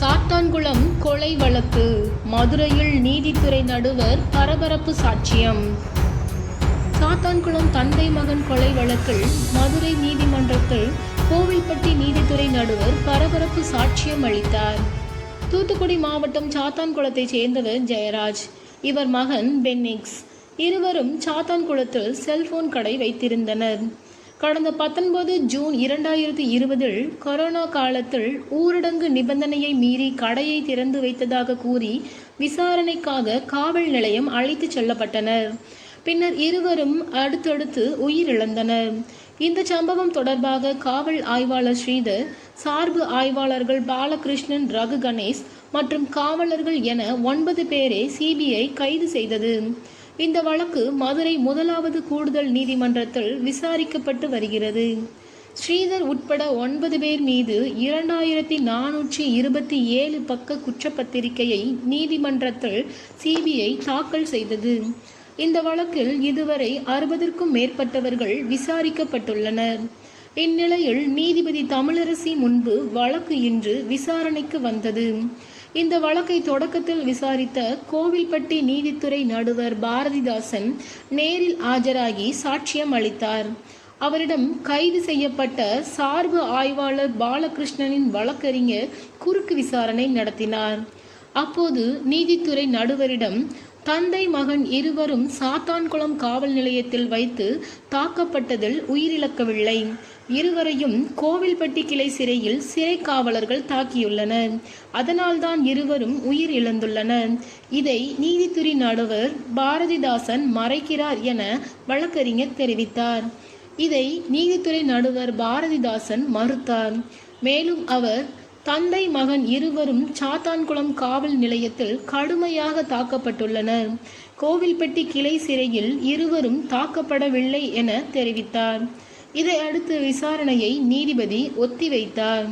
சாத்தான்குளம் கொலை வழக்கு. மதுரையில் நீதித்துறை நடுவர் பரபரப்பு சாட்சியம். சாத்தான்குளம் தந்தை மகன் கொலை வழக்கில் மதுரை நீதிமன்றத்தில் கோவில்பட்டி நீதித்துறை நடுவர் பரபரப்பு சாட்சியம் அளித்தார். தூத்துக்குடி மாவட்டம் சாத்தான்குளத்தைச் சேர்ந்தவர் ஜெயராஜ். இவர் மகன் பென்னிக்ஸ். இருவரும் சாத்தான்குளத்தில் செல்போன் கடை வைத்திருந்தனர். கடந்த பத்தொன்பது ஜூன் இரண்டாயிரத்தி இருபதில் கொரோனா காலத்தில் ஊரடங்கு நிபந்தனையை மீறி கடையை திறந்து வைத்ததாக கூறி விசாரணைக்காக காவல் நிலையம் அழைத்துச் செல்லப்பட்டனர். பின்னர் இருவரும் அடுத்தடுத்து உயிரிழந்தனர். இந்த சம்பவம் தொடர்பாக காவல் ஆய்வாளர் ஸ்ரீதர் சார்பு ஆய்வாளர்கள் பாலகிருஷ்ணன் ரகு கணேஷ் மற்றும் காவலர்கள் என ஒன்பது பேரை சிபிஐ கைது செய்தது. இந்த வழக்கு மதுரை முதலாவது கூடுதல் நீதிமன்றத்தில் விசாரிக்கப்பட்டு வருகிறது. ஸ்ரீதர் உட்பட ஒன்பது பேர் மீது இரண்டாயிரத்தி நானூற்றி இருபத்தி ஏழு பக்க குற்றப்பத்திரிகையை நீதிமன்றத்தில் சிபிஐ தாக்கல் செய்தது. இந்த வழக்கில் இதுவரை அறுபதற்கும் மேற்பட்டவர்கள் விசாரிக்கப்பட்டுள்ளனர். இந்நிலையில் நீதிபதி தமிழரசி முன்பு வழக்கு இன்று விசாரணைக்கு வந்தது. இந்த வழக்கை தொடக்கத்தில் விசாரித்த கோவில்பட்டி நீதித்துறை நடுவர் பாரதிதாசன் நேரில் ஆஜராகி சாட்சியம் அளித்தார். அவரிடம் கைது செய்யப்பட்ட சார்பு ஆய்வாளர் பாலகிருஷ்ணனின் வழக்கறிஞர் குறுக்கு விசாரணை நடத்தினார். அப்போது நீதித்துறை நடுவரிடம் தந்தை மகன் இருவரும் சாத்தான்குளம் காவல் நிலையத்தில் வைத்து தாக்கப்பட்டதில் உயிரிழக்கவில்லை. இருவரையும் கோவில்பட்டி கிளை சிறையில் சிறை காவலர்கள் தாக்கியுள்ளனர். அதனால்தான் இருவரும் உயிர் இழந்துள்ளனர் இதை நீதித்துறை நடுவர் பாரதிதாசன் மறைக்கிறார் என வழக்கறிஞர் தெரிவித்தார். இதை நீதித்துறை நடுவர் பாரதிதாசன் மறுத்தார். மேலும் அவர் தந்தை மகன் இருவரும் சாத்தான்குளம் காவல் நிலையத்தில் கடுமையாக தாக்கப்பட்டுள்ளனர். கோவில்பட்டி கிளை சிறையில் இருவரும் தாக்கப்படவில்லை என தெரிவித்தார். இதை அடுத்து விசாரணையை நீதிபதி ஒத்திவைத்தார்.